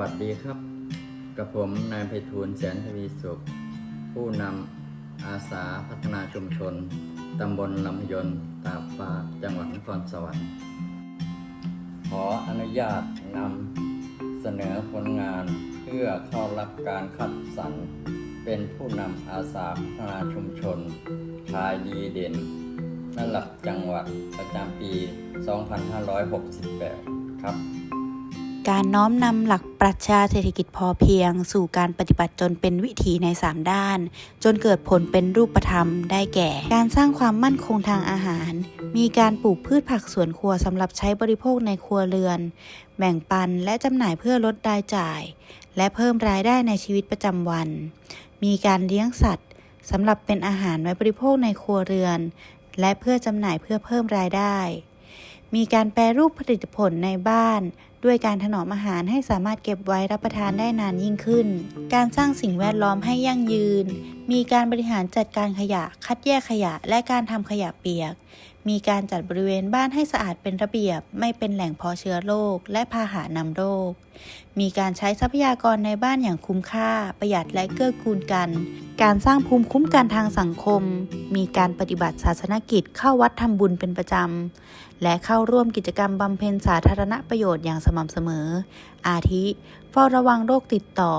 วัสดีครับ กับผมนายไพฑูรย์แสนทวีสุข ผู้นำอาสาพัฒนาชุมชนตำบลลำยนต์ตากฟ้าจังหวัดนครสวรรค์ ขออนุญาตนำเสนอผลงานเพื่อเข้ารับการคัดสรรเป็นผู้นำอาสาพัฒนาชุมชนชายดีเด่นระดับจังหวัดประจำปี 2568 ครับ การน้อมนำหลักปรัชญาเศรษฐกิจพอเพียง สู่การปฏิบัติจนเป็นวิถีใน 3 ด้าน จนเกิดผลเป็นรูปธรรมได้แก่ การสร้างความมั่นคงทางอาหาร มีการปลูกพืชผักสวนครัวสำหรับใช้บริโภคในครัวเรือน แบ่งปันและจำหน่ายเพื่อลดรายจ่าย และเพิ่มรายได้ในชีวิตประจำวัน มีการเลี้ยงสัตว์สำหรับเป็นอาหารไว้บริโภคในครัวเรือน และเพื่อจำหน่ายเพื่อเพิ่มรายได้ มีการแปรรูปผลิตผลในบ้าน ด้วยการถนอมอาหารให้สามารถเก็บไว้รับประทานได้นานยิ่งขึ้น การสร้างสิ่งแวดล้อมให้ยั่งยืน มีการบริหารจัดการขยะ คัดแยกขยะ และการทำขยะเปียก มีการจัดบริเวณบ้านให้สะอาดเป็นระเบียบ ไม่เป็นแหล่งเพาะเชื้อโรคและพาหะนำโรค มีการใช้ทรัพยากรในบ้านอย่างคุ้มค่า ประหยัดและเกื้อกูลกัน การสร้างภูมิคุ้มกันทางสังคม มีการปฏิบัติศาสนกิจเข้าวัดทำบุญเป็นประจำ และเข้าร่วมกิจกรรมบำเพ็ญสาธารณประโยชน์อย่างสม่ำเสมอ อาทิ เฝ้าระวังโรคติดต่อ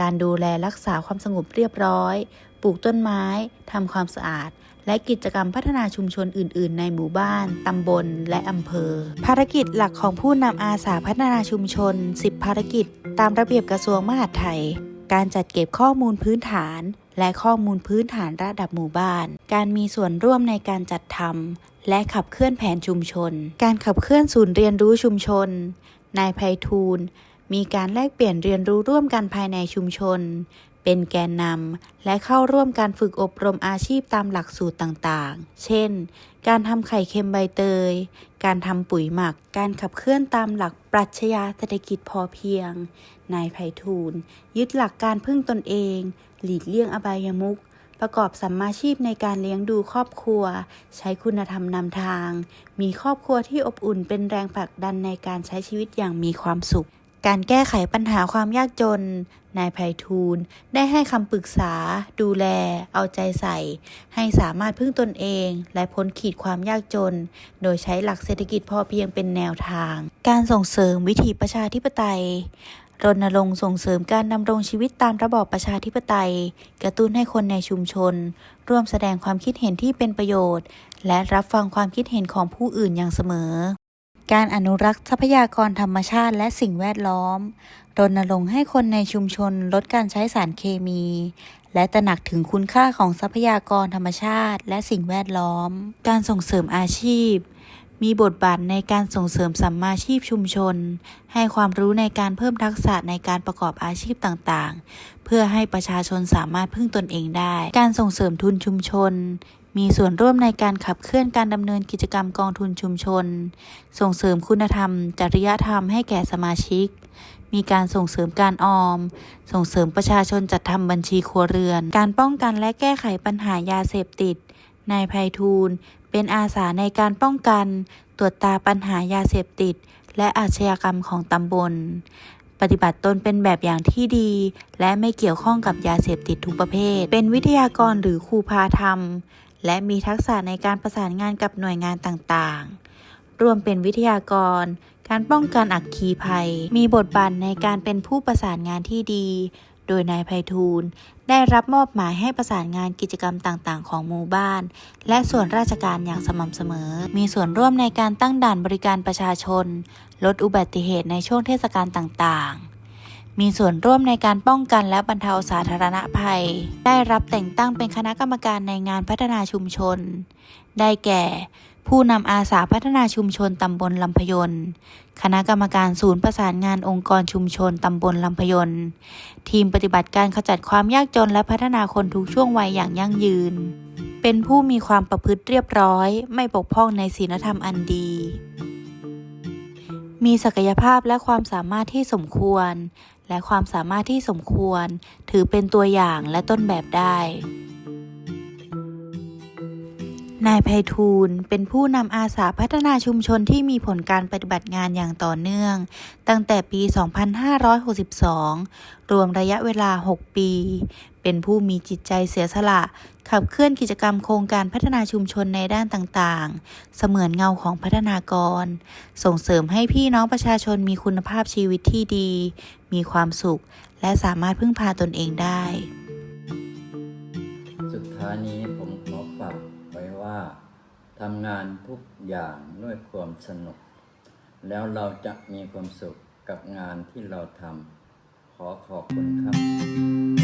การดูแลรักษาความสงบเรียบร้อย ปลูกต้นไม้ทำความสะอาด และกิจกรรมพัฒนาชุมชนอื่น ๆ ในหมู่บ้าน ตำบล และอำเภอ ภารกิจหลักของผู้นำอาสาพัฒนาชุมชน 10 ภารกิจ ตามระเบียบกระทรวงมหาดไทย การจัดเก็บข้อมูลพื้นฐานและข้อมูลพื้นฐานระดับหมู่บ้าน การมีส่วนร่วมในการจัดทำและขับเคลื่อนแผนชุมชน การขับเคลื่อนศูนย์เรียนรู้ชุมชน นายไพฑูรย์มีการแลกเปลี่ยนเรียนรู้ร่วมกันภายในชุมชน เป็นแกนนำและเข้าร่วมการฝึกอบรมอาชีพตามหลักสูตรต่างๆ เช่น การทำไข่เค็มใบเตย การทำปุ๋ยหมัก การขับเคลื่อนตามหลักปรัชญาเศรษฐกิจพอเพียง นายไพฑูรย์ยึดหลักการพึ่งตนเอง หลีกเลี่ยงอบายมุขประกอบสัมมาชีพในการเลี้ยงดูครอบครัว ใช้คุณธรรมนำทาง มีครอบครัวที่อบอุ่นเป็นแรงผลักดันในการใช้ชีวิตอย่างมีความสุข การแก้ไขปัญหาความยากจน นายไพฑูรย์ได้ให้คำปรึกษา ดูแล เอาใจใส่ ให้สามารถพึ่งตนเอง และพ้นขีดความยากจน โดยใช้หลักเศรษฐกิจพอเพียงเป็นแนวทาง การส่งเสริมวิถีประชาธิปไตยรณรงค์ส่งเสริมการดำรงชีวิตตามระบอบประชาธิปไตย กระตุ้นให้คนในชุมชน ร่วมแสดงความคิดเห็นที่เป็นประโยชน์ และรับฟังความคิดเห็นของผู้อื่นอย่างเสมอ การอนุรักษ์ทรัพยากรธรรมชาติและสิ่งแวดล้อมรณรงค์ให้คนในชุมชนลดการใช้สารเคมี และตระหนักถึงคุณค่าของทรัพยากรธรรมชาติและสิ่งแวดล้อม การส่งเสริมอาชีพ มีบทบาทในการส่งเสริมสัมมาชีพชุมชน ให้ความรู้ในการเพิ่มทักษะในการประกอบอาชีพต่างๆ เพื่อให้ประชาชนสามารถพึ่งตนเองได้ การส่งเสริมทุนชุมชน มีส่วนร่วมในการขับเคลื่อนการดำเนินกิจกรรมกองทุนชุมชน ส่งเสริมคุณธรรม จริยธรรมให้แก่สมาชิก มีการส่งเสริมการออม ส่งเสริมประชาชนจัดทำบัญชีครัวเรือน การป้องกันและแก้ไขปัญหายาเสพติด นายไพฑูรย์เป็นอาสาในการป้องกัน ตรวจตาปัญหายาเสพติด และอาชญากรรมของตำบล ปฏิบัติตนเป็นแบบอย่างที่ดี และไม่เกี่ยวข้องกับยาเสพติดทุกประเภท เป็นวิทยากรหรือครูพาธรรม และมีทักษะในการประสานงานกับหน่วยงานต่างๆ รวมเป็นวิทยากร การป้องกันอักคีภัย มีบทบาทในการเป็นผู้ประสานงานที่ดี โดยนายไพฑูรย์ได้รับมอบหมายให้ประสานงานกิจกรรมต่างๆ ของหมู่บ้าน และส่วนราชการอย่างสม่ำเสมอ มีส่วนร่วมในการตั้งด่านบริการประชาชน ลดอุบัติเหตุในช่วงเทศกาลต่างๆมีส่วนร่วมในการป้องกันและบรรเทาสาธารณภัย ได้รับแต่งตั้งเป็นคณะกรรมการในงานพัฒนาชุมชน ได้แก่ ผู้นำอาสาพัฒนาชุมชนตำบลลำพยนต์คณะกรรมการศูนย์ประสานงานองค์กรชุมชนตำบลลำพยนต์ทีมปฏิบัติการขจัดความยากจนและพัฒนาคนทุกช่วงวัยอย่างยั่งยืน เป็นผู้มีความประพฤติเรียบร้อย ไม่บกพร่องในศีลธรรมอันดี มีศักยภาพและความสามารถที่สมควร และความสามารถที่สมควร ถือเป็นตัวอย่างและต้นแบบได้ นายไพฑูรย์เป็นผู้นำอาสาพัฒนาชุมชนที่มีผลการปฏิบัติงานอย่างต่อเนื่อง ตั้งแต่ปี 2562 รวมระยะเวลา 6 ปี เป็นผู้มีจิตใจเสียสละ ขับเคลื่อนกิจกรรมโครงการพัฒนาชุมชนในด้านต่างๆ เสมือนเงาของพัฒนากร ส่งเสริมให้พี่น้องประชาชนมีคุณภาพชีวิตที่ดี มีความสุข และสามารถพึ่งพาตนเองได้ สุดท้ายนี้ผม ว่าทำงานทุกอย่างด้วยความสนุก แล้วเราจะมีความสุขกับงานที่เราทำขอขอบคุณครับ